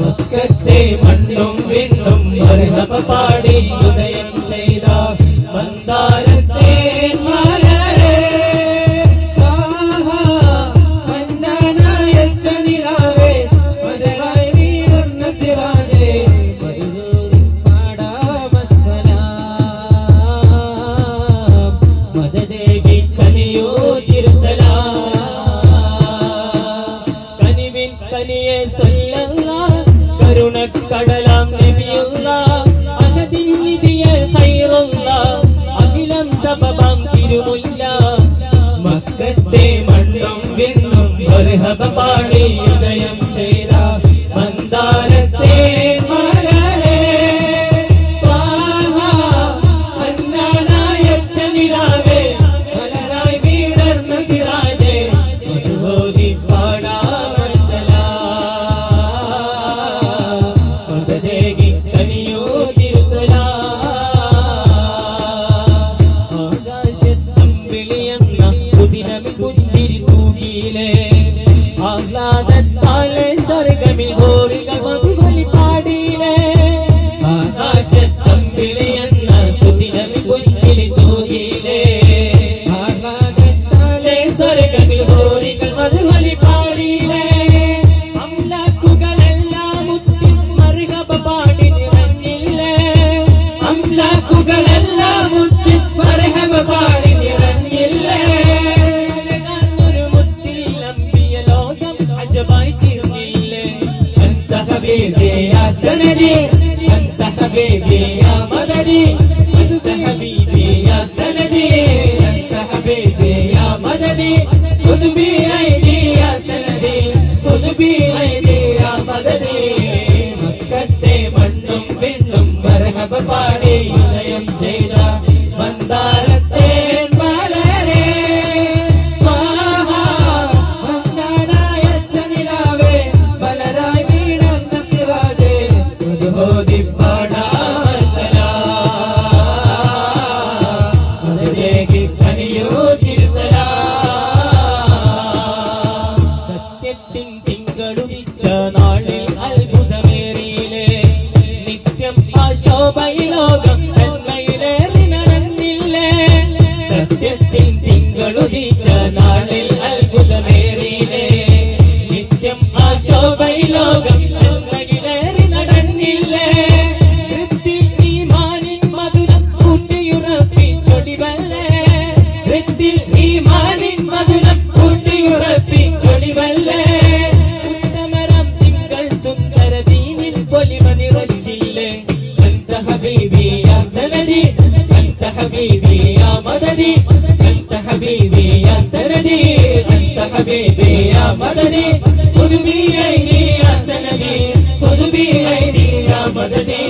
മക്കത്തെ മണ്ണും വിണ്ണും മർഹബ പാടി ഉദയം ചെയ്ത മന്ദാരത്തെ കനിയോ തിരുസലാം. കരുണക്കടലാം നബിയുള്ള അനതിൻ നിധിയ കൈറുള്ള അഖിലം സബബം തിരുമുല്ല. മക്കത്തെ മണ്ണും വിണ്ണും മർഹബ പാടി ഉദയം ചെയ്ത. പുഞ്ചിരി തൂകിയിലേ ആഹ്ലാദത്താലെ സർഗമി ഹോറികൾ മധുബലി അന്ത ഹബീബി യാ സനദി അന്ത ഹബീബി യാ മദദി അന്ത ഹബീബി യാ സനദി അന്ത ഹബീബി യാ മദദി خذ بأيدي يا سندي خذ بأيدي يا മദദി മക്കത്തെ മണ്ണും വിണ്ണും മർഹബ പാടി സത്യത്തിൻ തിങ്കളുദിച്ച നാളിൽ അത്ഭുതമേറിയില്ലേ? നിത്യം ആ ശോഭയിലോകം നന്മയിലേറി നടന്നില്ലേ സത്യത്തിൻ തിങ്കളുദിച്ച നാളിൽ وجه أنت حبيبي يا سندي أنت حبيبي يا مددي أنت حبيبي يا سندي أنت حبيبي يا مددي خذ بعيني يا سندي خذ بعيني يا مددي